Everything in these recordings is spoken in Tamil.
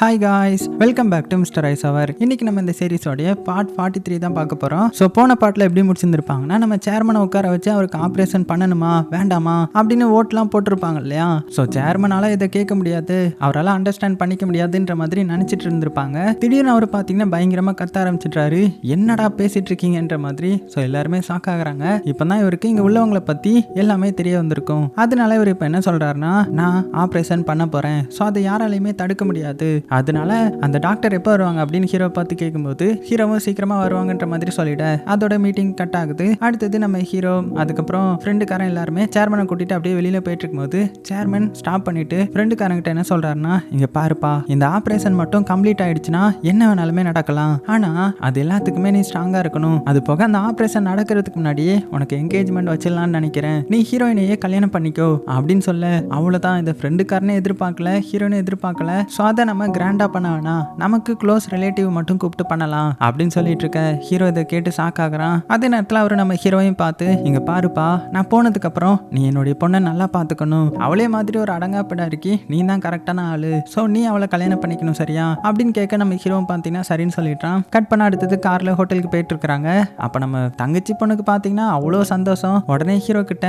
Hi guys welcome back to mister ice அவர் இன்னைக்கு நம்ம இந்த சீரிஸோடைய பார்ட் ஃபார்ட்டி த்ரீ தான் பார்க்க போகிறோம் ஸோ போன பாட்டில் எப்படி முடிச்சிருந்துருப்பாங்கன்னா நம்ம சேர்மனை உட்கார வச்சு அவருக்கு ஆப்ரேஷன் பண்ணணுமா வேண்டாமா அப்படின்னு ஓட்லாம் போட்டிருப்பாங்க இல்லையா? ஸோ சேர்மனால இதை கேட்க முடியாது. அவரால் அண்டர்ஸ்டாண்ட் பண்ணிக்க முடியாதுன்ற மாதிரி நினச்சிட்டு இருந்திருப்பாங்க. திடீர்னு அவர் பார்த்தீங்கன்னா பயங்கரமாக கத்த ஆரம்பிச்சிட்றாரு. என்னடா பேசிட்டு இருக்கீங்கன்ற மாதிரி. ஸோ எல்லாருமே ஷாக் ஆகுறாங்க. இப்போ தான் இவருக்கு இங்கே உள்ளவங்களை பற்றி எல்லாமே தெரிய வந்திருக்கும். அதனால இவர் இப்போ என்ன சொல்கிறாருன்னா நான் ஆப்ரேஷன் பண்ண போகிறேன் ஸோ அதை யாராலையுமே தடுக்க முடியாது. அதனால அந்த டாக்டர் எப்போ வருவாங்க அப்படின்னு ஹீரோ பார்த்து கேட்கும்போது ஹீரோவும் சீக்கிரமாக வருவாங்கன்ற மாதிரி சொல்லிட அதோட மீட்டிங் கட் ஆகுது. அடுத்தது நம்ம ஹீரோ அதுக்கப்புறம் ஃப்ரெண்டுக்காரன் எல்லாருமே சேர்மனை கூட்டிட்டு அப்படியே வெளியில் போயிட்டு இருக்கும்போது சேர்மன் ஸ்டாப் பண்ணிட்டு ஃப்ரெண்டுக்காரங்கிட்ட என்ன சொல்கிறாருன்னா இங்கே பாருப்பா இந்த ஆப்ரேஷன் மட்டும் கம்ப்ளீட் ஆயிடுச்சுன்னா என்ன வேணாலுமே நடக்கலாம். ஆனால் அது எல்லாத்துக்குமே நீ ஸ்ட்ராங்காக இருக்கணும். அது போக அந்த ஆப்ரேஷன் நடக்கிறதுக்கு முன்னாடியே உனக்கு என்கேஜ்மெண்ட் வச்சிடலாம்னு நினைக்கிறேன். நீ ஹீரோயினையே கல்யாணம் பண்ணிக்கோ. அப்படின்னு சொல்ல அவ்வளோதான் இந்த ஃப்ரெண்டுக்காரனே எதிர்பார்க்கல ஹீரோயினை எதிர்பார்க்கல. ஸோ அதை நம்ம கிராண்டாக பண்ண வேணாம் நமக்கு க்ளோஸ் ரிலேட்டிவ் மட்டும் கூப்பிட்டு பண்ணலாம் அப்படின்னு சொல்லிட்டு இருக்க ஹீரோ இதை கேட்டு ஷாக் ஆகிறான். அதே நேரத்தில் அவர் நம்ம ஹீரோவையும் பார்த்து இங்கே பாருப்பா நான் போனதுக்கப்புறம் நீ என்னுடைய பொண்ணை நல்லா பார்த்துக்கணும். அவளே மாதிரி ஒரு அடங்காப்பிடா இருக்கி நீ தான் கரெக்டான ஆள். ஸோ நீ அவளை கல்யாணம் பண்ணிக்கணும் சரியா? அப்படின்னு கேட்க நம்ம ஹீரோவும் பார்த்தீங்கன்னா சரின்னு சொல்லிட்டான் கட் பண்ண அடுத்தது காரில் ஹோட்டலுக்கு போயிட்டு இருக்கிறாங்க. அப்போ நம்ம தங்கச்சி பொண்ணுக்கு பார்த்தீங்கன்னா அவ்வளோ சந்தோஷம். உடனே ஹீரோ கிட்ட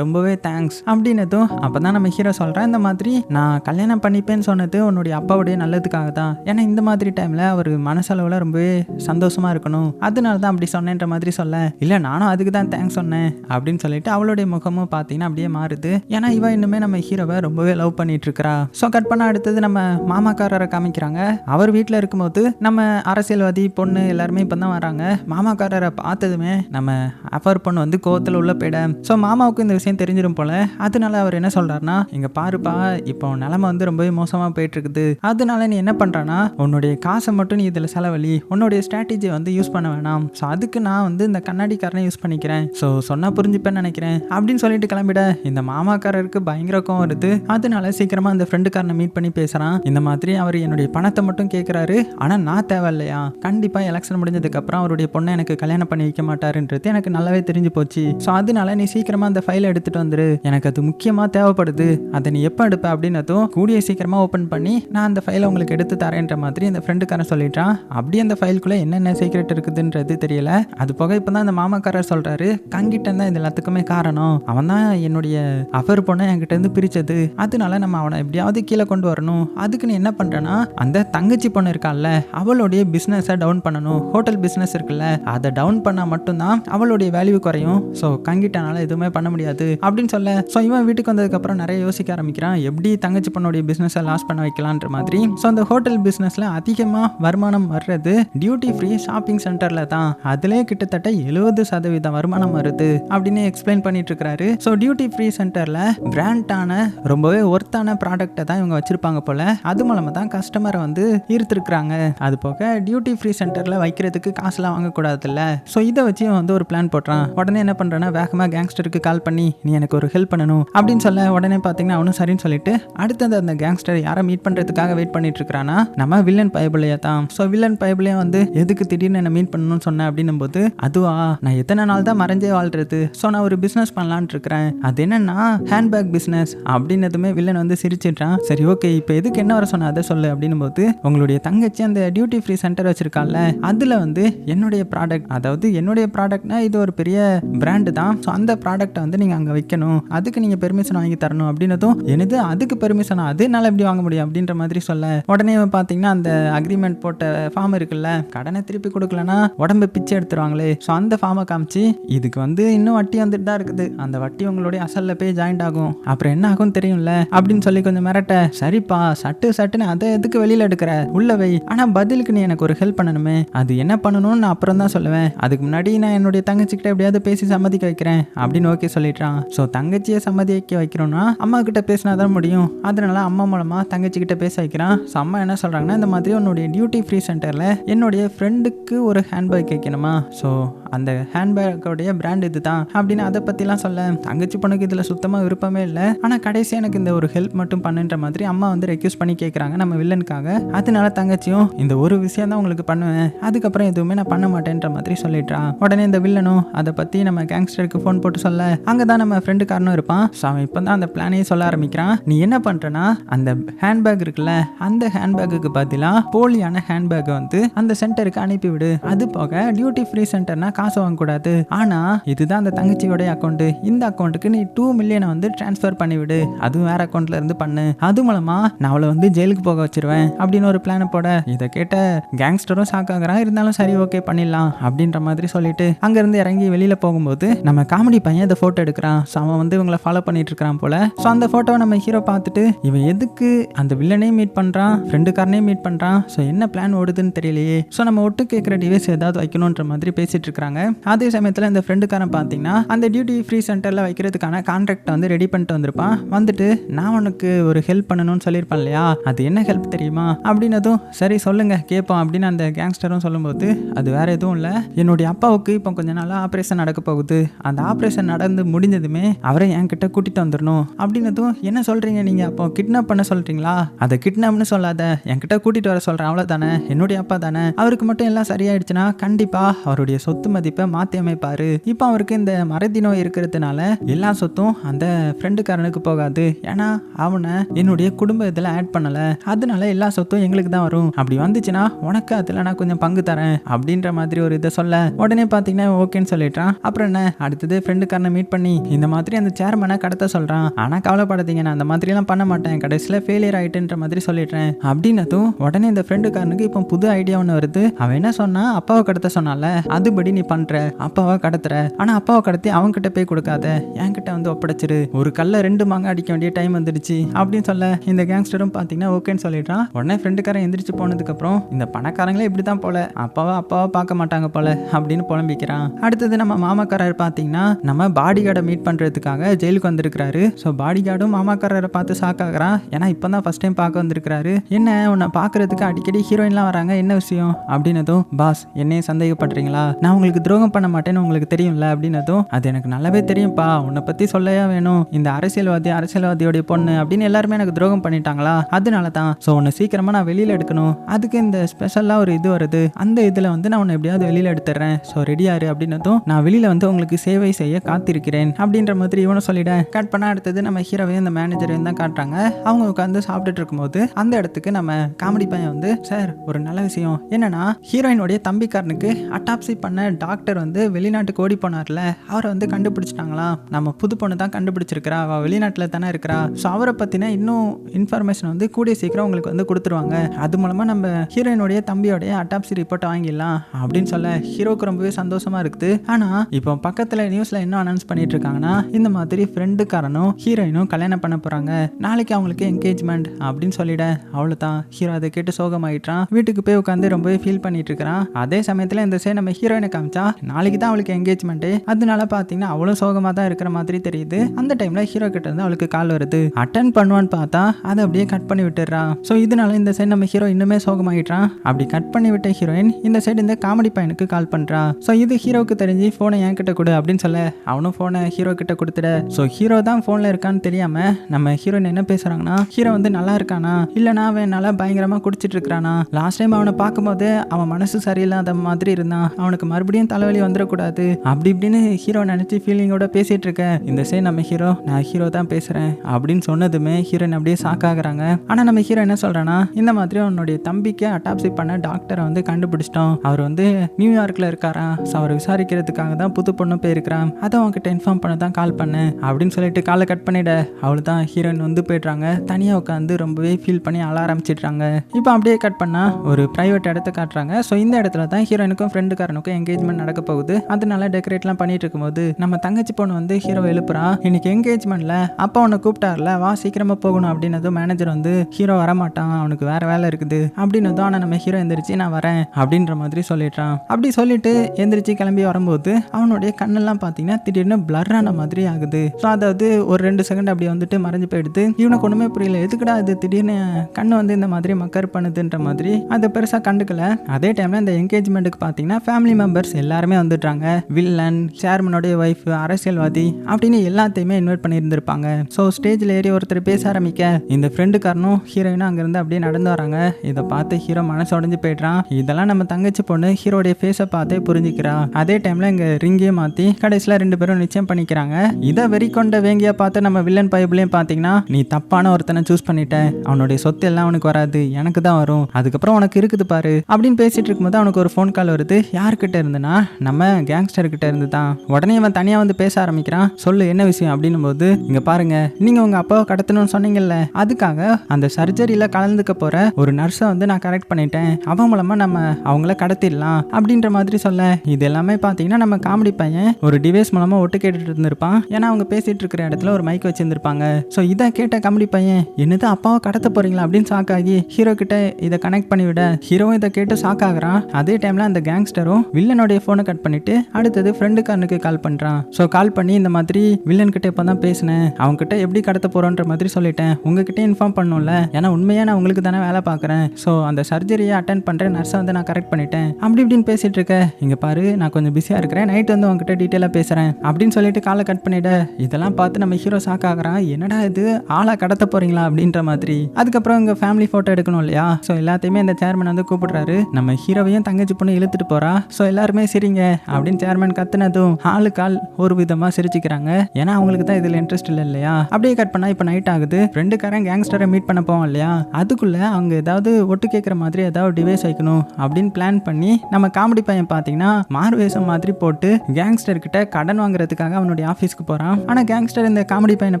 ரொம்பவே தேங்க்ஸ் அப்படின்னதும் அப்போ தான் நம்ம ஹீரோ சொல்கிறேன் இந்த மாதிரி நான் கல்யாணம் பண்ணிப்பேன்னு சொன்னது உன்னுடைய அப்பாவுடைய நல்லதுக்காக தான் ஏன்னா இந்த மாதிரி டைமில் அவர் மனசளவில் ரொம்பவே சந்தோஷமாக இருக்கணும். அதனால தான் அப்படி சொன்னேன்ற மாதிரி சொல்ல இல்லை நானும் அதுக்கு தான் தேங்க்ஸ் சொன்னேன் அப்படின்னு சொல்லிட்டு அவளுடைய முகமும் பார்த்தீங்கன்னா அப்படியே மாறுது. ஏன்னா இவ இன்னுமே நம்ம ஹீரோவை ரொம்பவே லவ் பண்ணிட்டு இருக்கிறா ஸோ கட் பண்ண அடுத்தது நம்ம மாமாக்காரரை காமிக்கிறாங்க. அவர் வீட்டில் இருக்கும்போது நம்ம அரசியல்வாதி பொண்ணு எல்லாருமே இப்போ தான் வராங்க. மாமாக்காரரை பார்த்ததுமே நம்ம அஃபர் பொண்ணு வந்து கோவத்தில் உள்ள போயிட. ஸோ மாமாவுக்கு இந்த விஷயம் தெரிஞ்சிடும் போல. அதனால அவர் என்ன சொல்றாருன்னா இங்க பாருப்பா இப்போ உன் நிலைமை வந்து ரொம்பவே மோசமாக போயிட்டு இருக்குது அதனால நீ என்ன பண்றானா உன்னுடைய காசை மட்டும் நீ இதில் செலவழி உன்னுடைய ஸ்ட்ராட்டஜி வந்து யூஸ் பண்ண வேணாம். ஸோ அதுக்கு நான் வந்து இந்த கண்ணாடிக்காரனை யூஸ் பண்ணிக்கிறேன். ஸோ சொன்னா புரிஞ்சுப்பேன்னு நினைக்கிறேன். அப்படின்னு சொல்லிட்டு கிளம்பிட இந்த மாமாக்காரருக்கு பயங்கர கோவம் வருது. அதனால சீக்கிரமா அந்த ஃப்ரெண்டுக்காரனை மீட் பண்ணி பேசுறான். இந்த மாதிரி அவர் என்னுடைய பணத்தை மட்டும் கேட்குறாரு ஆனால் நான் தேவை இல்லையா கண்டிப்பா எலெக்ஷன் முடிஞ்சதுக்கு அப்புறம் அவருடைய பொண்ணை எனக்கு கல்யாணம் பண்ணி வைக்க மாட்டாருன்றது எனக்கு நல்லாவே தெரிஞ்சு போச்சு. ஸோ அதனால நீ சீக்கிரமா அந்த ஃபைலை எடுத்துட்டு வந்துரு. எனக்கு அது முக்கியமா தேவைப்படுது. அதை நீ எப்போ எடுப்ப அப்படின்னதும் கூடிய சீக்கிரமா ஓப்பன் பண்ணி நான் அந்த ஃபைலை உங்களுக்கு எடுத்து தரேன்ற மாதிரி அந்த ஃப்ரெண்டுக்காரன் சொல்லிட்டான். அப்படியே அந்த ஃபைலுக்குள்ளே என்னென்ன சீக்ரெட் இருக்குதுன்றது தெரியல. அது போக இப்போ தான் அந்த மாமாக்காரர் சொல்கிறாரு கங்கிட்டன் தான் இது எல்லாத்துக்குமே காரணம். அவன் தான் என்னுடைய அஃபர் பொண்ணை என்கிட்ட இருந்து அதனால நம்ம அவனை எப்படியாவது கீழே கொண்டு வரணும். அதுக்கு நீ என்ன பண்ணுறேன்னா அந்த தங்கச்சி பொண்ணு இருக்கால்ல அவளுடைய பிஸ்னஸை டவுன் பண்ணணும். ஹோட்டல் பிஸ்னஸ் இருக்குல்ல அதை டவுன் பண்ணால் மட்டும்தான் அவளுடைய வேல்யூ குறையும். ஸோ கங்கிட்டனால எதுவுமே பண்ண முடியாது. அப்படின்னு சொல்ல ஸோ இவன் வீட்டுக்கு வந்ததுக்கப்புறம் நிறைய யோசிக்க ஆரம்பிக்கிறான். எப்படி தங்கச்சி பொண்ணுடைய பிஸ்னஸை லாஸ் பண்ண வைக்கலான்ற மாதிரி. ஸோ அந்த ஹோட்டல் பிஸ்னஸில் அதிகமாக வருமானம் வர்றது டியூட்டி ஃப்ரீ ஷாப்பிங் சென்டரில் தான். அதிலே கிட்டத்தட்ட எழுபது சதவீதம் வருமானம் வருது அப்படின்னு எக்ஸ்பிளைன் பண்ணிட்டு இருக்கிறாரு ஸோ டியூட்டி ஃப்ரீ சென்டரில் பிராண்டான ரொம்பவே ஒர்த்தான ப்ராடக்ட்டை தான் இவங்க வச்சிருப்பாங்க போல. அது மூலமாக தான் கஸ்டமரை வந்து ஈர்த்திருக்கிறாங்க. அது போக டியூட்டி ஃப்ரீ சென்டரில் வைக்கிறதுக்கு காசுலாம் வாங்கக்கூடாதுல்ல. ஸோ இதை வச்சு இவன் வந்து ஒரு பிளான் போடுறான். உடனே என்ன பண்ணுறான்னா வேகமாக கேங்ஸ்டருக்கு கால் பண்ணி நீ எனக்கு ஒரு ஹெல்ப் பண்ணணும். அப்படின்னு சொல்ல உடனே பார்த்தீங்கன்னா அவனும் சரின்னு சொல்லிட்டு அடுத்தது அந்த கேங்ஸ்டர் யாரை மீட் பண்ணுறதுக்காக வெயிட் பண்ணிட்டு இருக்கிறானா நம்ம வில்லன் பயபிளையா தான். ஸோ வில்லன் பயபிளையா வந்து எதுக்கு திடீர்னு என்ன மீட் பண்ணணும்னு சொன்னேன் அப்படின்னும் போது அதுவா நான் எத்தனை நாள் தான் மறைஞ்சே வாழ்றது? ஸோ நான் ஒரு பிஸ்னஸ் பண்ணலான் இருக்கிறேன் அது என்னன்னா ஹேண்ட்பேக் பிஸ்னஸ் அப்படின்னதுமே வில்லன் வந்து சிரிச்சிட்டான் சரி ஓகே இப்போ எதுக்கு என்ன வர சொன்ன அதை சொல்லு அப்படின்னும் போது உங்களுடைய தங்கச்சி அந்த டியூட்டி ஃப்ரீ சென்டர் வச்சிருக்கால அதில் வந்து என்னுடைய ப்ராடக்ட் அதாவது என்னுடைய ப்ராடக்ட்னா இது ஒரு பெரிய பிராண்டு தான். ஸோ அந்த ப்ராடக்ட்டை வந்து நீங்கள் அங்கே வைக்கணும். அதுக்கு நீங்கள் பெர்மிஷன் வாங்கி தரணும் அப்படின்னதும் எனது அதுக்கு பெர்மிஷன் அது என்னால் எப்படி வாங்க முடியும்? அப்படின்ற மாதிரி சொல்ல உடனே பார்த்தீங்கன்னா அந்த அக்ரிமெண்ட் போட்ட ஃபார்ம் இருக்குல்ல. கடனை திருப்பி கொடுக்கலனா உடம்பு பிச்சை எடுத்துருவாங்களே. ஸோ அந்த ஃபார்மை காமிச்சு இதுக்கு வந்து இன்னும் வட்டி வந்துட்டு தான் இருக்குது. அந்த வட்டி உங்களுடைய அசலில் போய் ஜாயிண்ட் ஆகும். அப்புறம் என்ன ஆகும் தெரியும்ல? அப்படின்னு சொல்லி கொஞ்சம் மிரட்ட சரிப்பா சட்டு சட்டுன்னு அதை எதுக்கு வெளியில் எடுக்கிற? உள்ள வை. ஆனால் பதிலுக்கு நீ எனக்கு ஒரு ஹெல்ப் பண்ணணுமே. அது என்ன பண்ணணும்னு நான் அப்புறம் தான் சொல்லுவேன். அதுக்கு முன்னாடி நான் என்னுடைய தங்கச்சிக்கிட்ட எப்படியாவது பேசி சம்மதிக்க வைக்கிறேன். அப்படின்னு ஓகே சொல்லிட்டான் ஸோ தங்கச்சியை சம்மதிக்க வைக்கிறோம்னா அம்மா கிட்ட பேசினா தான் முடியும். அதனால அம்மா மூலமாக தங்கச்சிக்கிட்ட பேச வைக்கிறான். செம்ம என்ன சொல்கிறாங்கன்னா இந்த மாதிரி உன்னுடைய டியூட்டி ஃப்ரீ சென்டரில் என்னுடைய ஃப்ரெண்டுக்கு ஒரு ஹேண்ட்பேக் வைக்கணுமா? ஸோ அந்த ஹேண்ட்பேக்கோடைய பிராண்ட் இதுதான் அப்படின்னு அதை பற்றிலாம் சொல்ல தங்கச்சி பொண்ணுக்கு இதில் சுத்தமாக விருப்பமே இல்லை. ஆனால் கடைசி எனக்கு இந்த ஒரு ஹெல்ப் மட்டும் பண்ணுன்ற மாதிரி அம்மா வந்து ரெக்யூஸ் பண்ணி கேட்குறாங்க நம்ம வில்லனுக்காக அதனால தங்கச்சியும் இந்த ஒரு விஷயம் தான் உங்களுக்கு பண்ணுவேன். அதுக்கப்புறம் எதுவுமே நான் பண்ண மாட்டேன்ற மாதிரி சொல்லிடுறான் உடனே இந்த வில்லனும் அதை பற்றி நம்ம கேங்ஸ்டருக்கு ஃபோன் போட்டு சொல்ல. அங்கே தான் நம்ம ஃப்ரெண்டுக்காரனும் இருப்பான். ஸோ அவன் இப்போ தான் அந்த பிளானே சொல்ல ஆரம்பிக்கிறான். நீ என்ன பண்ணுறனா அந்த ஹேண்ட்பேக் இருக்குல்ல அந்த ஹேண்ட்பேக்குக்கு பதிலாக போலியான ஹேண்ட்பேக்கை வந்து அந்த சென்டருக்கு அனுப்பிவிடு. அது போக டியூட்டி ஃப்ரீ சென்டர்னா காசு வாங்கக்கூடாது. ஆனால் இதுதான் அந்த தங்கச்சியோடைய அக்கௌண்ட்டு இந்த அக்கௌண்ட்டுக்கு நீ டூ மில்லியனை வந்து ட்ரான்ஸ்ஃபர் பண்ணிவிடு. அதுவும் வேற அக்கௌண்ட்ல இருந்து பண்ணு. அது மூலமா நான் அவளை வந்து ஜெயிலுக்கு போக வச்சிருவேன் அப்படின்னு ஒரு பிளானை போட. இதை கேட்ட கேங்ஸ்டரும் ஷாக் ஆகுறான் இருந்தாலும் சரி ஓகே பண்ணிடலாம் அப்படின்ற மாதிரி சொல்லிட்டு அங்கேருந்து இறங்கி வெளியில போகும்போது நம்ம காமெடி பையன் இந்த ஃபோட்டோ எடுக்கிறான். ஸோ அவன் வந்து இவங்களை ஃபாலோ பண்ணிட்டு இருக்கிறான் போல. ஸோ அந்த ஃபோட்டோவை நம்ம ஹீரோ பார்த்துட்டு இவன் எதுக்கு அந்த வில்லனையும் மீட் பண்ணுறான் ஃப்ரெண்டுக்காரனையும் மீட் பண்ணுறான் ஸோ என்ன பிளான் ஓடுதுன்னு தெரியலையே. ஸோ நம்ம ஒட்டு கேட்குற டிவைஸ் ஏதாவது வைக்கணுன்ற மாதிரி பேசிட்டு போகிறாங்க அதே சமயத்தில் இந்த ஃப்ரெண்டுக்காரன் பார்த்தீங்கன்னா அந்த டியூட்டி ஃப்ரீ சென்டரில் வைக்கிறதுக்கான கான்ட்ராக்ட் வந்து ரெடி பண்ணிட்டு வந்திருப்பான். வந்துட்டு நான் உனக்கு ஒரு ஹெல்ப் பண்ணணும்னு சொல்லியிருப்பேன் இல்லையா? அது என்ன ஹெல்ப் தெரியுமா? அப்படின்னதும் சரி சொல்லுங்க கேட்போம் அப்படின்னு அந்த கேங்ஸ்டரும் சொல்லும்போது அது வேற எதுவும் இல்லை. என்னுடைய அப்பாவுக்கு இப்போ கொஞ்ச நாளாக ஆப்ரேஷன் நடக்க போகுது. அந்த ஆப்ரேஷன் நடந்து முடிஞ்சதுமே அவரை என்கிட்ட கூட்டிட்டு வந்துடணும் அப்படின்னதும் என்ன சொல்றீங்க நீங்க? அப்போ கிட்னாப் பண்ண சொல்றீங்களா? அதை கிட்னாப்னு சொல்லாத. என்கிட்ட கூட்டிட்டு வர சொல்றேன். அவ்வளவுதானே? என்னுடைய அப்பா தானே? அவருக்கு மட்டும் எல்லாம் சரியாயிடுச்சுன்னா கண்டிப்பா அவருடைய சொத்து மதிப்பை மாற்றி அமைப்பார். இப்போ அவருக்கு இந்த மறதி நோய் இருக்கிறதுனால எல்லா சொத்தும் அந்த ஃப்ரெண்டுக்காரனுக்கு போகாது. ஏன்னா அவனை என்னுடைய குடும்ப இதில் ஆட் பண்ணல. அதனால எல்லா சொத்தும் எங்களுக்கு தான் வரும். அப்படி வந்துச்சுன்னா உனக்கு அதில் நான் கொஞ்சம் பங்கு தரேன். அப்படின்ற மாதிரி ஒரு இதை சொல்ல உடனே பார்த்தீங்கன்னா ஓகேன்னு சொல்லிட்டான் அப்புறம் என்ன? அடுத்தது ஃப்ரெண்டுக்காரனை மீட் பண்ணி இந்த மாதிரி அந்த சேர்மனை கடத்த சொல்கிறான் ஆனால் கவலைப்படாதீங்க நான் அந்த மாதிரிலாம் பண்ண மாட்டேன். கடைசியில் ஃபெயிலியர் ஆயிட்டுன்ற மாதிரி சொல்லிடுறேன். அப்படின்னதும் உடனே இந்த ஃப்ரெண்டுக்காரனுக்கு இப்போ புது ஐடியா ஒன்று வருது. அவன் என்ன சொன்னா? அப்பாவை கடத்த சொன்னால அதுபடி நீ பண்ற அப்பாவை கடத்துற. ஆனா அப்பாவை கடத்தி அவன்கிட்ட போய் கொடுக்காத. என்கிட்ட வந்து ஒப்படைச்சிரு. ஒரு கல்ல ரெண்டு மாங்க அடிக்க வேண்டிய டைம் வந்துடுச்சு. அப்படின்னு சொல்ல இந்த கேங்ஸ்டரும் பார்த்தீங்கன்னா ஓகேன்னு சொல்லிடுறான். உடனே ஃப்ரெண்டுக்காரன் எந்திரிச்சு போனதுக்கு அப்புறம் இந்த பணக்காரங்களே இப்படி தான் போல. அப்பாவை அப்பாவை பார்க்க மாட்டாங்க போல அப்படின்னு புலம்பிக்கிறான். அடுத்தது நம்ம மாமாக்காரர் பார்த்தீங்கன்னா நம்ம பாடி கார்டை மீட் பண்ணுறதுக்காக ஜெயிலுக்கு வந்திருக்கிறாரு. ஸோ பாடி கார்டும் மாமாக்காரரை பார்த்து ஷாக் ஆகிறான். ஏன்னா இப்போ தான் ஃபஸ்ட் டைம் பார்க்க வந்திருக்கிறாரு. என்ன உன்னை பார்க்கறதுக்கு அடிக்கடி ஹீரோயின்லாம் வராங்க? என்ன விஷயம்? அப்படின்னதும் பாஸ் என்னையே சந்தேகப்படுறீங்களா? நான் உங்களுக்கு துரோகம் பண்ண மாட்டேன்னு உங்களுக்கு தெரியும்ல அப்படின்னதும் அது எனக்கு நல்லாவே தெரியும்ப்பா உன்னை பற்றி சொல்லையா வேணும். இந்த அரசியல்வாதி அரசியல்வாதியோடைய பொண்ணு அப்படின்னு எல்லாருமே எனக்கு துரோகம் பண்ணிட்டாங்களா? அதனால தான் ஸோ உன்னை சீக்கிரமாக நான் வெளியில் எடுக்கணும். அதுக்கு இந்த ஸ்பெஷலாக ஒரு இது வருது. அந்த இதில் வந்து நான் உன்னை எப்படியாவது வெளியில் எடுத்துறேன். ஸோ ரெடியாரு அப்படின்னதும் நான் வெளியில் வந்து உங்களுக்கு சேவை செய்ய காத்திருக்கிறேன். அப்படின்ற மாதிரி இவனும் சொல்லிட கட் பண்ண அடுத்தது நம்ம ஹீரோவையும் இந்த மேனேஜரையும் தான் காட்டுறாங்க. அவங்க உட்காந்து சாப்பிட்டுட்டு இருக்கும்போது அந்த இடத்துக்கு நம்ம காமெடி பையன் வந்து சார் ஒரு நல்ல விஷயம். என்னன்னா ஹீரோயினுடைய தம்பிக்காரனுக்கு அட்டாப்சி பண்ண டாக்டர் வந்து வெளிநாட்டுக்கு ஓடி போனார்ல அவரை வந்து கண்டுபிடிச்சிட்டாங்களாம் நம்ம புது பொண்ணு தான் கண்டுபிடிச்சிருக்கிறா அவள் வெளிநாட்டில் தானே இருக்கிறா. ஸோ அவரை பற்றின இன்னும் இன்ஃபர்மேஷன் வந்து கூடிய சீக்கிரம் உங்களுக்கு வந்து கொடுத்துருவாங்க. அது மூலமாக நம்ம ஹீரோயினுடைய தம்பியோடைய அட்டாப்சி ரிப்போர்ட் வாங்கிடலாம் அப்படின்னு சொல்ல ஹீரோக்கு ரொம்பவே சந்தோஷமாக இருக்குது. ஆனால் இப்போ பக்கத்தில் நியூஸில் என்ன அனௌன்ஸ் பண்ணிட்டு இருக்காங்கன்னா இந்த மாதிரி ஃப்ரெண்டுக்காரனும் ஹீரோயினும் கல்யாணம் பண்ண போகிறாங்க நாளைக்கு அவங்களுக்கு என்கேஜ்மெண்ட் அப்படின்னு சொல்லிட அவ்வளோதான் ஹீரோ அதை கேட்டு சோகமாயிட்டான் வீட்டுக்கு போய் உட்காந்து ரொம்பவே ஃபீல் பண்ணிட்டு இருக்கிறான். அதே சமயத்தில் இந்த சே நம்ம ஹீரோயினை காமிச்சா நாளைக்கு தான் அவளுக்கு என்கேஜ்மெண்ட்டு அதனால பார்த்தீங்கன்னா அவ்வளோ சோகமாக தான் இருக்கிற மாதிரி தெரியுது. அந்த டைமில் ஹீரோ கிட்ட இருந்து அவளுக்கு கால் வருது. அட்டன் பண்ணுவான்னு பார்த்தா அதை அப்படியே கட் பண்ணி விட்டுறான் ஸோ இதனால இந்த சைடு நம்ம ஹீரோ இன்னுமே சோகமாகிட்டான் அப்படி கட் பண்ணி விட்ட ஹீரோயின் இந்த சைடு இந்த காமெடி பையனுக்கு கால் பண்ணுறான் ஸோ இது ஹீரோவுக்கு தெரிஞ்சு ஃபோனை என் கிட்ட கொடு அப்படின்னு சொல்ல அவனும் ஃபோனை ஹீரோ கிட்ட கொடுத்துட. ஸோ ஹீரோ தான் ஃபோனில் இருக்கான்னு தெரியாமல் நம்ம ஹீரோயின் என்ன பேசுகிறாங்கன்னா ஹீரோ வந்து நல்லா இருக்கானா? இல்லைனா அவன் நல்லா பயங்கரமாக குடிச்சிட்டு இருக்கிறானா? லாஸ்ட் டைம் அவனை பார்க்கும்போது அவன் மனசு சரியில்லாத மாதிரி இருந்தான். அவனுக்கு மறுபடியும் தலைவலி வந்துடக்கூடாது. அப்படி இப்படின்னு ஹீரோ நினச்சி ஃபீலிங்கோட பேசிட்டு இருக்கேன் இந்த சைடு நம்ம ஹீரோ நான் ஹீரோ தான் பேசுகிறேன் அப்படின்னு சொன்னதுமே ஹீரோயின் அப்படியே ஷாக் ஆகுறாங்க. ஆனால் நம்ம ஹீரோ என்ன சொல்கிறேன்னா இந்த மாதிரி உன்னுடைய தம்பிக்கு அட்டாப்சி பண்ண டாக்டரை வந்து கண்டுபிடிச்சிட்டோம். அவர் வந்து நியூயார்க்கில் இருக்காராம் ஸோ அவர் விசாரிக்கிறதுக்காக தான் புது பொண்ணு போயிருக்கிறான். அதை அவங்ககிட்ட இன்ஃபார்ம் பண்ண தான் கால் பண்ணேன் அப்படின்னு சொல்லிட்டு காலை கட் பண்ணிட. அவள் தான் ஹீரோயின் வந்து போயிடுறாங்க. தனியாக உட்காந்து ரொம்பவே ஃபீல் பண்ணி அழ ஆரம்பிச்சிடுறாங்க. இப்போ அப்படியே கட் பண்ணால் ஒரு ப்ரைவேட் இடத்த காட்டுறாங்க. ஸோ இந்த இடத்துல தான் ஹீரோயினுக்கும் ஃப்ரெண்டுக்காரனுக்கும் என்கேஜ்மெண்ட் நடக்க போகுது. அதனால டெக்கரேட்லாம் பண்ணிட்டு இருக்கும்போது நம்ம தங்கச்சி பொண்ணு வந்து ஹீரோ எழுப்புறான் இன்னைக்கு என்கேஜ்மெண்ட்ல அப்பா உன்னை கூப்பிட்டார்ல வா சீக்கிரமா போகணும் அப்படின்னதும் மேனேஜர் வந்து ஹீரோ வரமாட்டான் அவனுக்கு வேற வேலை இருக்குது. அப்படின்னதும் ஆனால் நம்ம ஹீரோ எந்திரிச்சு நான் வரேன் அப்படின்ற மாதிரி சொல்லிடுறான். அப்படி சொல்லிட்டு எந்திரிச்சு கிளம்பி வரும்போது அவனுடைய கண்ணெல்லாம் பார்த்தீங்கன்னா திடீர்னு பிளர் ஆன மாதிரி ஆகுது. ஸோ அதாவது ஒரு ரெண்டு செகண்ட் அப்படி வந்துட்டு மறைஞ்சு போயிடுது. இவனுக்கு ஒன்றுமே புரியல. எதுக்குடா இது? திடீர்னு கண்ணு வந்து இந்த மாதிரி மக்கர் பண்ணுதுன்ற மாதிரி அதை பெருசாக கண்டுக்கல. அதே டைமில் இந்த என்கேஜ்மெண்ட்டுக்கு பார்த்தீங்கன்னா ஃபேமிலி மெம்பர்ஸ் எல்லாருமே வந்துட்டாங்க. வில்லன் சேர்மனுடைய ஒய்ஃப் அரசியல்வாதி அப்படின்னு எல்லாத்தையுமே இன்வைட் பண்ணியிருந்திருப்பாங்க. ஸோ ஸ்டேஜில் ஏறி ஒருத்தர் பேச ஆரம்பிக்க இந்த ஃப்ரெண்டுக்காரனும் ஹீரோயினும் அங்கேருந்து அப்படியே நடந்து வராங்க. இதை பார்த்து ஹீரோ மனசு உடஞ்சு போயிடுறான். இதெல்லாம் நம்ம தங்கச்சி பொண்ணு ஹீரோடைய ஃபேஸை பார்த்தே புரிஞ்சுக்கிறா. அதே டைமில் இங்கே ரிங்கே மாற்றி கடைசியில் ரெண்டு பேரும் நிச்சயம் பண்ணிக்கிறாங்க. இதை வெறி கொண்ட வேங்கியா பார்த்து நம்ம வில்லன் பைபிளையும் பார்த்தீங்கன்னா நீ தப்பான ஒருத்தனை சூஸ் பண்ணிட்ட. அவனுடைய சொத்து எல்லாம் அவனுக்கு வராது. எனக்கு தான் வரும். அதுக்கப்புறம் உனக்கு இருக்குது பாரு அப்படின்னு பேசிட்டு இருக்கும்போது அவனுக்கு ஒரு ஃபோன் கால் வருது. யார்கிட்ட இருந்துன்னா நம்ம கேங்ஸ்டர் கிட்ட இருந்து தான் உடனே இவன் தனியாக வந்து பேச ஆரம்பிக்கிறான். சொல்லு என்ன விஷயம்? அப்படின்னும் போது இங்க பாருங்க நீங்க உங்க அப்பாவை கடத்தணும்னு சொன்னீங்கல்ல. அதுக்காக அந்த சர்ஜரியில கலந்துக்க போற ஒரு நர்ஸை வந்து நான் கரெக்ட் பண்ணிட்டேன். அவன் மூலமா நம்ம அவங்கள கடத்திடலாம். அப்படின்ற மாதிரி சொல்ல. இது எல்லாமே பார்த்தீங்கன்னா நம்ம காமெடி பையன் ஒரு டிவைஸ் மூலமா ஒட்டு கேட்டுட்டு இருந்திருப்பான். ஏன்னா அவங்க பேசிட்டு இருக்கிற இடத்துல ஒரு மைக் வச்சிருந்திருப்பாங்க. ஸோ இதை கேட்ட காமெடி பையன் என்னது அப்பாவை கடத்த போறீங்களா? அப்படின்னு ஷாக் ஆகி ஹீரோ கிட்ட இதை கனெக்ட் பண்ணி விட ஹீரோ இதை கேட்டு ஷாக் ஆகுறான். அதே டைம்ல அந்த கேங்ஸ்டரும் வில்லனுடைய ஃபோனை கட் பண்ணிட்டு அடுத்தது ஃப்ரெண்டுக்காரனுக்கு கால் பண்ணுறான் ஸோ கால் பண்ணி இந்த மாதிரி வில்லன் கிட்ட இப்போ தான் பேசினேன். அவங்க கிட்ட எப்படி கடத்த போகிறோன்ற மாதிரி சொல்லிட்டேன். உங்ககிட்ட இன்ஃபார்ம் பண்ணும்ல. ஏன்னா உண்மையாக நான் உங்களுக்கு தானே வேலை பார்க்குறேன். ஸோ அந்த சர்ஜரியை அட்டன் பண்ணுற நர்ஸை வந்து நான் கரெக்ட் பண்ணிட்டேன். அப்படி இப்படின்னு பேசிட்டு இருக்க. இங்கே பாரு நான் கொஞ்சம் பிஸியாக இருக்கிறேன். நைட் வந்து உங்ககிட்ட டீட்டெயிலாக பேசுகிறேன் அப்படின்னு சொல்லிட்டு காலை கட் பண்ணிவிட இதெல்லாம் பார்த்து நம்ம ஹீரோ ஷாக் ஆகிறான். என்னடா இது? ஆளாக கடத்த போகிறீங்களா அப்படின்ற மாதிரி. அதுக்கப்புறம் உங்கள் ஃபேமிலி ஃபோட்டோ எடுக்கணும் இல்லையா? ஸோ எல்லாத்தையுமே இந்த சேர்மன் வந்து கூப்பிடுறாரு. நம்ம ஹீரோவையும் தங்கச்சி பொண்ணு இழுத்துட்டு போகிறா ஸோ எல்லாருமே சிரிங்க அப்படின்னு சேர்மேன் கத்துனதும் ஆளுக்கு ஆள் ஒரு விதமா சிரிச்சுக்கிறாங்க. ஏன்னா அவங்களுக்கு தான் இதுல இன்ட்ரெஸ்ட் இல்லை இல்லையா? அப்படியே கட் பண்ணா இப்போ நைட் ஆகுது. ஃப்ரெண்டுக்காரன் கேங்ஸ்டரை மீட் பண்ண போவோம் இல்லையா? அதுக்குள்ள அவங்க ஏதாவது ஒட்டு கேட்குற மாதிரி ஏதாவது டிவைஸ் வைக்கணும் அப்படின்னு பிளான் பண்ணி நம்ம காமெடி பையன் பார்த்தீங்கன்னா மார்வேஷம் மாதிரி போட்டு கேங்ஸ்டர் கிட்ட கடன் வாங்குறதுக்காக அவனுடைய ஆஃபீஸ்க்கு போறான். ஆனா கேங்ஸ்டர் இந்த காமெடி பையனை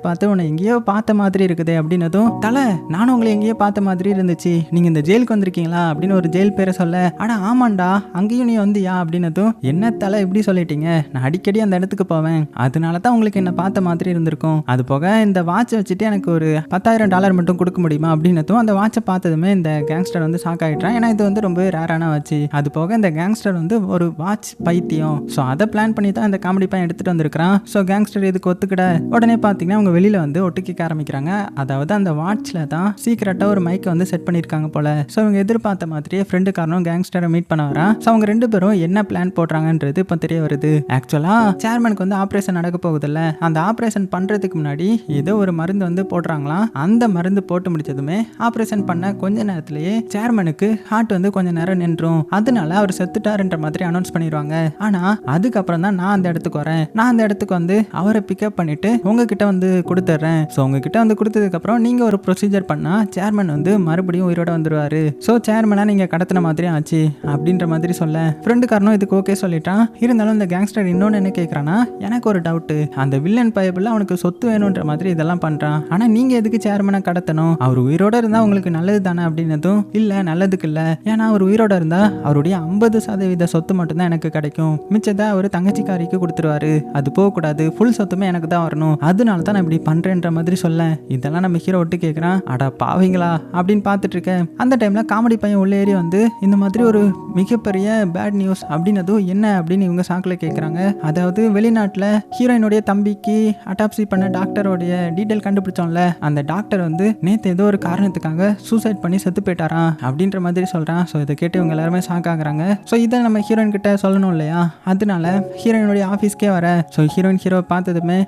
பார்த்து உன்னை எங்கேயோ பார்த்த மாதிரி இருக்குது அப்படின்னதும் தலை நானும் உங்களை எங்கேயோ பார்த்த மாதிரி இருந்துச்சு. நீங்க இந்த ஜெயிலுக்கு வந்திருக்கீங்களா? அப்படின்னு ஒரு ஜெயில் பேரை சொல்ல ஆனா ஆமாண்டா அங்கேயும் நீ வந்தியா? அப்படின்னு பார்த்ததும் என்ன தலை இப்படி சொல்லிட்டீங்க? நான் அடிக்கடி அந்த இடத்துக்கு போவேன். அதனால தான் உங்களுக்கு என்ன பார்த்த மாதிரி இருந்திருக்கும். அது போக இந்த வாட்சை வச்சுட்டு எனக்கு ஒரு பத்தாயிரம் டாலர் மட்டும் கொடுக்க முடியுமா? அப்படின்னதும் அந்த வாட்சை பார்த்ததுமே இந்த கேங்ஸ்டர் வந்து ஷாக் ஆகிட்டான் ஏன்னா இது வந்து ரொம்ப ரேரான வாட்ச் அது போக இந்த கேங்ஸ்டர் வந்து ஒரு வாட்ச் பைத்தியம். ஸோ அதை பிளான் பண்ணி தான் இந்த காமெடி பையன் எடுத்துட்டு வந்திருக்கிறான். ஸோ கேங்ஸ்டர் இதுக்கு ஒத்துக்கிட? உடனே பார்த்தீங்கன்னா அவங்க வெளியில வந்து ஒட்டுக்கிக்க ஆரம்பிக்கிறாங்க. அதாவது அந்த வாட்ச்ல தான் சீக்கிரட்டாக ஒரு மைக்கை வந்து செட் பண்ணியிருக்காங்க போல. ஸோ அவங்க எதிர்பார்த்த மாதிரியே ஃப்ரெண்டு காரணம் கேங்ஸ்டரை மீட் பண்ண வரான். ஸோ அவங்க ரெண்டு பேரும் என்ன பிளான் போடுறாங்கன்றது இப்போ தெரிய வருது. ஆக்சுவலாக சேர்மனுக்கு வந்து ஆப்ரேஷன் நடக்க போகுதுல்ல. அந்த ஆப்ரேஷன் பண்ணுறதுக்கு முன்னாடி ஏதோ ஒரு மருந்து வந்து போடுறாங்களாம். அந்த மருந்து போட்டு முடிச்சதுமே ஆப்ரேஷன் பண்ண கொஞ்ச நேரத்திலேயே சேர்மனுக்கு ஹார்ட் வந்து கொஞ்ச நேரம் நின்றும். அதனால அவர் செத்துட்டாருன்ற மாதிரி அனௌன்ஸ் பண்ணிடுவாங்க ஆனா அதுக்கப்புறம் தான் நான் அந்த இடத்துக்கு வரேன். நான் அந்த இடத்துக்கு வந்து அவரை பிக்கப் பண்ணிட்டு உங்ககிட்ட வந்து கொடுத்துட்றேன். ஸோ உங்ககிட்ட வந்து கொடுத்ததுக்கு அப்புறம் நீங்க ஒரு ப்ரொசீஜர் பண்ணா சேர்மன் வந்து மறுபடியும் உயிரோட வந்துருவாரு. ஸோ சேர்மனா நீங்க கடத்தின மாதிரி ஆச்சு. அப்படின்ற மாதிரி சொல்ல. ஃப்ரெண்டுக்காரனும் இதுக்கு ஓகே சொல்லிட்டான். இருந்தாலும் இந்த கேங்ஸ்டர் இன்னொன்று என்ன கேட்குறான்னா எனக்கு ஒரு டவுட்டு அந்த வில்லன் பயபிள் அவனுக்கு சொத்து வேணுன்ற மாதிரி இதெல்லாம் பண்ணுறான் ஆனால் நீங்க எதுக்கு சேர்மனை கடத்தணும்? அவர் உயிரோட இருந்தால் உங்களுக்கு நல்லது தானே அப்படின்னதும் இல்லை நல்லதுக்கு இல்லை. ஏன்னா அவர் உயிரோட இருந்தால் அவருடைய ஐம்பது சதவீத சொத்து மட்டும்தான் எனக்கு கிடைக்கும். மிச்சத்தை அவர் தங்கச்சிக்காரிக்கு கொடுத்துருவாரு. அது போகக்கூடாது. ஃபுல் சொத்துமே எனக்கு தான் வரணும். அதனால தான் நான் இப்படி பண்ணுறேன்ற மாதிரி சொல்ல இதெல்லாம் நம்ம ஹீரோ விட்டு கேட்குறான் அடா பாவீங்களா அப்படின்னு பார்த்துட்டு இருக்கேன். அந்த டைம்ல காமெடி பையன் உள்ள ஏறி வந்து இந்த மாதிரி ஒரு மிகப்பெரிய பேட் நியூஸ் அப்படின்னு அதுவும் என்ன அப்படின்னு இவங்க சாக்கில் கேட்குறாங்க அதாவது வெளிநாட்டில் ஹீரோயினுடைய தம்பிக்கு அட்டாப்சி பண்ண டாக்டரோடைய டீட்டெயில் கண்டுபிடிச்சோம்ல அந்த டாக்டர் வந்து நேற்று ஏதோ ஒரு காரணத்துக்காக சூசைட் பண்ணி செத்து போயிட்டாராம் அப்படின்ற மாதிரி சொல்கிறான் ஸோ இதை கேட்டு இவங்க எல்லாருமே ஷாக் ஆகுறாங்க. ஸோ இதை நம்ம ஹீரோயின் கிட்ட சொல்லணும் இல்லையா? அதனால ஹீரோயினுடைய ஆஃபீஸ்க்கே வர ஸோ ஹீரோயின் ஹீரோ பார்த்ததுமே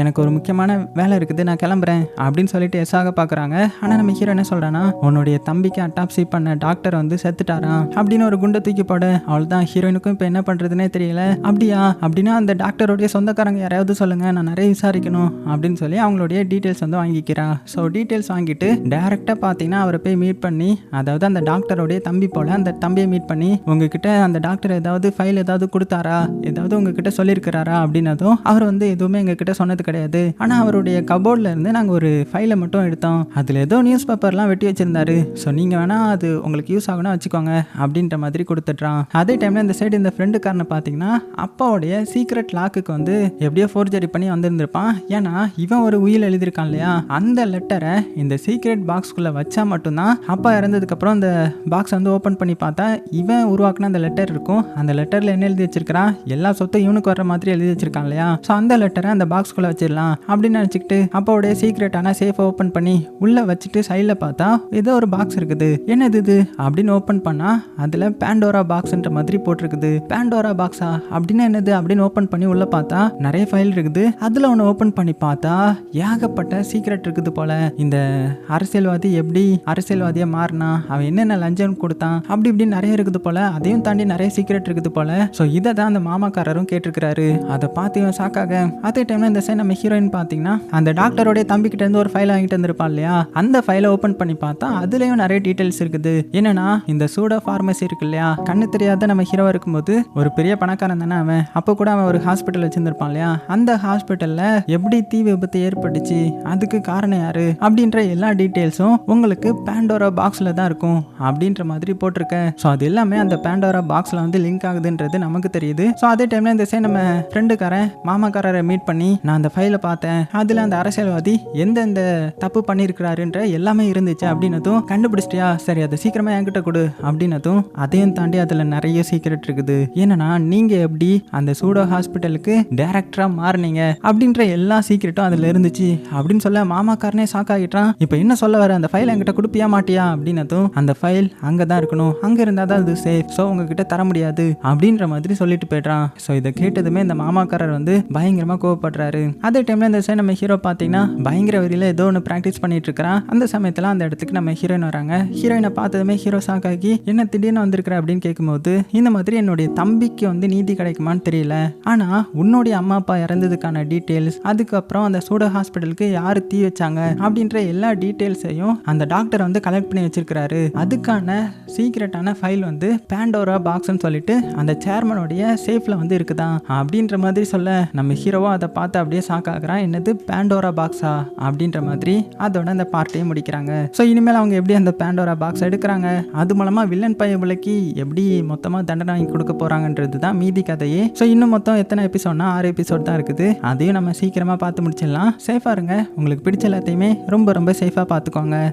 எனக்கு ஒரு முக்கியமான வேலை இருக்குது நான் கிளம்புறேன் அப்படின்னு சொல்லிட்டு எஸ்ஸாக பார்க்குறாங்க ஆனால் நம்ம ஹீரோ என்ன சொல்கிறான்னா உன்னுடைய தம்பிக்கு அட்டாப்சி பண்ண டாக்டர் வந்து செத்துட்டாராம் அப்படின்னு ஒரு குண்டை தூக்கி போட அவ்வளோதான் ஹீரோயினுக்கும் இப்போ என்ன பண்ணுறதுனே தெரியல. அப்படியா? அப்படின்னா அந்த டாக்டருடைய சொந்தக்காரங்க யாரையாவது சொல்லுங்க. நான் நிறைய விசாரிக்கணும் அப்படின்னு சொல்லி அவங்களுடைய டீட்டெயில்ஸ் வந்து வாங்கிக்கிறா. ஸோ டீட்டெயில்ஸ் வாங்கிட்டு டேரெக்டாக பார்த்தீங்கன்னா அவரை போய் மீட் பண்ணி அதாவது அந்த டாக்டருடைய தம்பி போல அந்த தம்பியை மீட் பண்ணி உங்ககிட்ட அந்த டாக்டர் ஏதாவது ஃபைல் ஏதாவது கொடுத்தாரா? ஏதாவது உங்ககிட்ட சொல்லியிருக்கிறாரா? அப்படின்னதும் அவர் வந்து எதுவுமே எங்ககிட்ட சொன்னது கிடையாது. ஆனால் அவருடைய கபோர்டில் இருந்து நாங்கள் ஒரு ஃபைலை மட்டும் எடுத்தோம். அதில் ஏதோ நியூஸ் பேப்பர்லாம் வெட்டி வச்சிருந்தாரு. ஸோ நீங்கள் வேணா அது உங்களுக்கு யூஸ் ஆகணும் வச்சுக்கோங்க அப்படின்ற மாதிரி கொடுத்துட்றான். அதே டைமில் இந்த சைடு இந்த ஃப்ரெண்டுக்காரனை பார்த்தீங்கன்னா அப்பாவுடைய சீக்ரெட் லாக்குக்கு வந்து எப்படியோ ஃபோர்ஜரி பண்ணி வந்திருந்திருப்பான். ஏன்னா இவன் ஒரு உயில் எழுதியிருக்கான் இல்லையா? அந்த லெட்டரை இந்த சீக்ரெட் பாக்ஸ்குள்ளே வச்சா மட்டும்தான் அப்பா இறந்ததுக்கப்புறம் அந்த பாக்ஸ் வந்து ஓப்பன் பண்ணி பார்த்தா இவன் உருவாக்குன அந்த லெட்டர் இருக்கும். அந்த லெட்டரில் என்ன எழுதி வச்சிருக்கிறான் எல்லா சொத்தும் இவனுக்கு வர மாதிரி எழுதி வச்சிருக்கான் இல்லையா? ஸோ அந்த லெட்டரை அந்த பாக்ஸ்குள்ளே வச்சிடலாம் அப்படின்னு நினச்சிக்கிட்டு அப்பாவுடைய சீக்ரெட்டான சேஃபை ஓப்பன் பண்ணி உள்ளே வச்சுட்டு சைடில் பார்த்தா ஏதோ ஒரு பாக்ஸ் இருக்குது. என்னது இது? அப்படின்னு ஓப்பன் பண்ணால் அதில் பேண்டோரா பாக்ஸ்ன்ற மாதிரி போட்டிருக்குது. பேண்டோரா பாக்ஸா அப்படின்னு என்னது? அப்படின்னு ஓப்பன் பண்ணி உள்ள பார்த்தா நிறைய ஃபைல் இருக்குது. அதுல ஒன்று ஓப்பன் பண்ணி பார்த்தா ஏகப்பட்ட சீக்ரெட் இருக்குது போல. இந்த அரசியல்வாதி எப்படி அரசியல்வாதியா மாறினா அவன் என்னென்ன லஞ்சம் கொடுத்தான் அப்படி இப்படின்னு நிறைய இருக்குது போல. அதையும் தாண்டி நிறைய சீக்ரெட் இருக்குது போல. ஸோ இதை தான் அந்த மாமாக்காரரும் கேட்டிருக்கிறாரு. அதை பார்த்து இவன் சாக்காக அதே டைம்ல இந்த சைடு நம்ம ஹீரோயின் பார்த்தீங்கன்னா அந்த டாக்டரோடைய தம்பிக்கிட்ட இருந்து ஒரு ஃபைல் வாங்கிட்டு வந்திருப்பான் இல்லையா? அந்த ஃபைலை ஓப்பன் பண்ணி பார்த்தா அதுலயும் நிறைய டீடைல்ஸ் இருக்குது. என்னன்னா இந்த சூட ஃபார்மசி இருக்கு இல்லையா? கண்ணு தெரியாத நம்ம ஹீரோ இருக்கும்போது பார்க்கும்போது ஒரு பெரிய பணக்காரன் தானே அவன். அப்போ கூட அவன் ஒரு ஹாஸ்பிட்டல் வச்சிருந்திருப்பான் இல்லையா? அந்த ஹாஸ்பிட்டலில் எப்படி தீ விபத்து ஏற்பட்டுச்சு? அதுக்கு காரணம் யாரு? அப்படின்ற எல்லா டீட்டெயில்ஸும் உங்களுக்கு பேண்டோரா பாக்ஸில் தான் இருக்கும். அப்படின்ற மாதிரி போட்டிருக்கேன் ஸோ அது எல்லாமே அந்த பேண்டோரா பாக்ஸில் வந்து லிங்க் ஆகுதுன்றது நமக்கு தெரியுது. ஸோ அதே டைமில் இந்த சே நம்ம ஃப்ரெண்டுக்காரன் மாமாக்காரரை மீட் பண்ணி நான் அந்த ஃபைலை பார்த்தேன். அதில் அந்த அரசியல்வாதி எந்தெந்த தப்பு பண்ணியிருக்கிறாருன்ற எல்லாமே இருந்துச்சு அப்படின்னதும் கண்டுபிடிச்சிட்டியா? சரி அதை சீக்கிரமாக என்கிட்ட கொடு அப்படின்னதும் அதையும் தாண்டி அதில் நிறைய சீக்கிரட் இருக்குது. என்னன்னா நீங்க எப்படி அந்த சூடோ ஹாஸ்பிட்டலுக்கு டைரக்டரா மாறுனீங்க? அப்படின்ற எல்லா சீக்கிரட்டும் அதுல இருந்துச்சு. அப்படின்னு சொல்ல மாமாக்காரனே ஷாக் ஆகிட்டான். இப்போ என்ன சொல்ல வர? அந்த ஃபைல் என்கிட்ட கொடுப்பியா மாட்டியா? அப்படின்னதும் அந்த ஃபைல் அங்கே தான் இருக்கணும். அங்கே இருந்தால் தான் அது சேஃப் ஸோ உங்ககிட்ட தர முடியாது. அப்படின்ற மாதிரி சொல்லிட்டு போயிடுறான். ஸோ இதை கேட்டதுமே இந்த மாமாக்காரர் வந்து பயங்கரமாக கோவப்படுறாரு. அதே டைம்ல இந்த சைடு நம்ம ஹீரோ பார்த்தீங்கன்னா பயங்கர வரியில் ஏதோ ஒன்று ப்ராக்டிஸ் பண்ணிட்டு இருக்கிறான். அந்த சமயத்தில் அந்த இடத்துக்கு நம்ம ஹீரோயின் வராங்க. ஹீரோயினை பார்த்ததுமே ஹீரோ ஷாக் ஆகி என்ன திடீர்னு வந்திருக்கிற? அப்படின்னு கேட்கும்போது இந்த மாதிரி என்னோட உன்னுடைய தம்பிக்கு வந்து நீதி கிடைக்குமான்னு தெரியல. ஆனால் உன்னுடைய அம்மா அப்பா இறந்ததுக்கான டீட்டெயில்ஸ் அதுக்கப்புறம் அந்த சூட ஹாஸ்பிட்டலுக்கு யார் தீ வச்சாங்க அப்படின்ற எல்லா டீட்டெயில்ஸையும் அந்த டாக்டர் வந்து கலெக்ட் பண்ணி வச்சிருக்கிறாரு. அதுக்கான சீக்ரெட்டான ஃபைல் வந்து பேண்டோரா பாக்ஸ்னு சொல்லிட்டு அந்த சேர்மனுடைய சேஃப்ல வந்து இருக்குதான் அப்படின்ற மாதிரி சொல்ல நம்ம ஹீரோவா அதை பார்த்து அப்படியே ஷாக் ஆகுறான். என்னது பேண்டோரா பாக்ஸா அப்படின்ற மாதிரி அதோட அந்த பார்ட்டையும் முடிக்கிறாங்க. ஸோ இனிமேல் அவங்க எப்படி அந்த பேண்டோரா பாக்ஸ் எடுக்கிறாங்க? அது மூலமா வில்லன் பைய விலைக்கு எப்படி மொத்தமாக தண்டனை வாங்கி கொடுக்க போறாங்கன்றது தான் மீதி கதையே. ஸோ இன்னும் மொத்தம் எத்தனை எபிசோட்னா ஆறு எபிசோட் தான் இருக்குது. அதையும் நம்ம சீக்கிரமா பார்த்து முடிச்சிடலாம். சேஃபாக இருங்க. உங்களுக்கு பிடிச்ச எல்லாத்தையுமே ரொம்ப ரொம்ப சேஃபாக பார்த்துக்கோங்க.